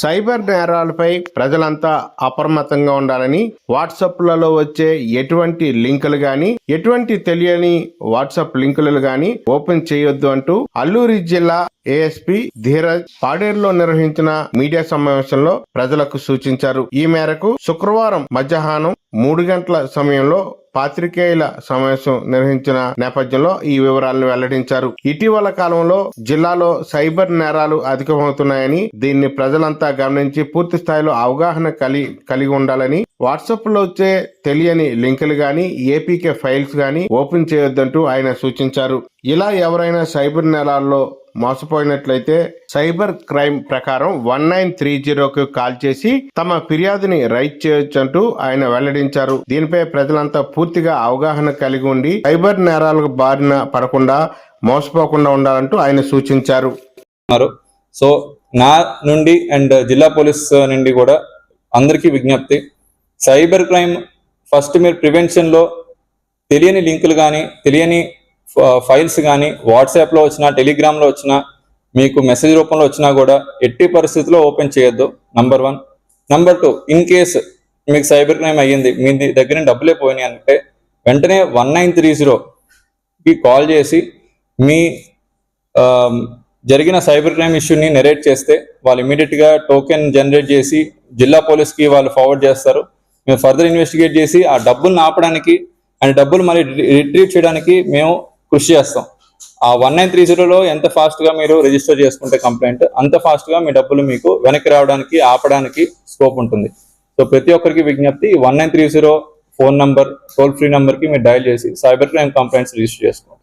Cyber నేరాలపై ప్రజలంతా అప్రమత్తంగా ఉండాలని వాట్సాప్లలో వచ్చే ఎటువంటి లింకులు గాని ఎటువంటి తెలియని వాట్సాప్ లింకులు గాని ఓపెన్ చేయొద్దు అంటూ అల్లూరి జిల్లా ఏఎస్పీ ధీరజ్ పాడేరులో నిర్వహించిన మీడియా సమావేశంలో ప్రజలకు సూచించారు. ఈ మేరకు శుక్రవారం మధ్యాహ్నం మూడు గంటల సమయంలో పాత్రికేయుల సమావేశం నిర్వహించిన నేపథ్యంలో ఈ వివరాలను వెల్లడించారు. ఇటీవల కాలంలో జిల్లాలో సైబర్ నేరాలు అధికమవుతున్నాయని దీన్ని ప్రజలంతా గమనించి పూర్తి స్థాయిలో అవగాహన కలి కలిగి ఉండాలని వాట్సాప్లో వచ్చే తెలియని లింకులు గాని ఏపీకే ఫైల్స్ గాని ఓపెన్ చేయొద్దంటూ ఆయన సూచించారు. ఇలా ఎవరైనా సైబర్ నేరాల్లో మోసపోయినట్లయితే సైబర్ క్రైమ్ ప్రకారం వన్ నైన్ త్రీ జీరోకి కాల్ చేసి తమ ఫిర్యాదుని రైట్ చేయొచ్చంటూ ఆయన వెల్లడించారు. దీనిపై ప్రజలంతా పూర్తిగా అవగాహన కలిగి ఉండి సైబర్ నేరాలకు బారిన పడకుండా మోసపోకుండా ఉండాలంటూ ఆయన సూచించారు. సో నా నుండి అండ్ జిల్లా పోలీస్ నుండి కూడా అందరికీ విజ్ఞప్తి. సైబర్ క్రైమ్ ఫస్ట్ మీరు ప్రివెన్షన్లో తెలియని లింకులు కానీ తెలియని ఫైల్స్ కానీ వాట్సాప్లో వచ్చినా టెలిగ్రామ్లో వచ్చినా మీకు మెసేజ్ రూపంలో వచ్చినా కూడా ఎట్టి పరిస్థితుల్లో ఓపెన్ చేయొద్దు. Number one number two in case మీకు సైబర్ క్రైమ్ అయ్యింది మీ దగ్గర డబ్బులే పోయినాయి అంటే వెంటనే వన్ నైన్ త్రీ జీరోకి కాల్ చేసి మీ జరిగిన సైబర్ క్రైమ్ ఇష్యూని నెరేట్ చేస్తే వాళ్ళు ఇమీడియట్గా టోకెన్ జనరేట్ చేసి జిల్లా పోలీస్కి వాళ్ళు ఫార్వర్డ్ చేస్తారు. మేము ఫర్దర్ ఇన్వెస్టిగేట్ చేసి ఆ డబ్బులను ఆపడానికి అండ్ డబ్బులు మళ్ళీ రిట్రీవ్ చేయడానికి మేము కృషి చేస్తాం. ఆ వన్ నైన్ త్రీ జీరోలో ఎంత ఫాస్ట్గా మీరు రిజిస్టర్ చేసుకుంటే కంప్లైంట్ అంత ఫాస్ట్గా మీ డబ్బులు మీకు వెనక్కి రావడానికి ఆపడానికి స్కోప్ ఉంటుంది. సో ప్రతి ఒక్కరికి విజ్ఞప్తి one nine three zero phone number toll free నంబర్కి మీరు డయల్ చేసి సైబర్ క్రైమ్ కంప్లైంట్స్ రిజిస్టర్ చేసుకోండి.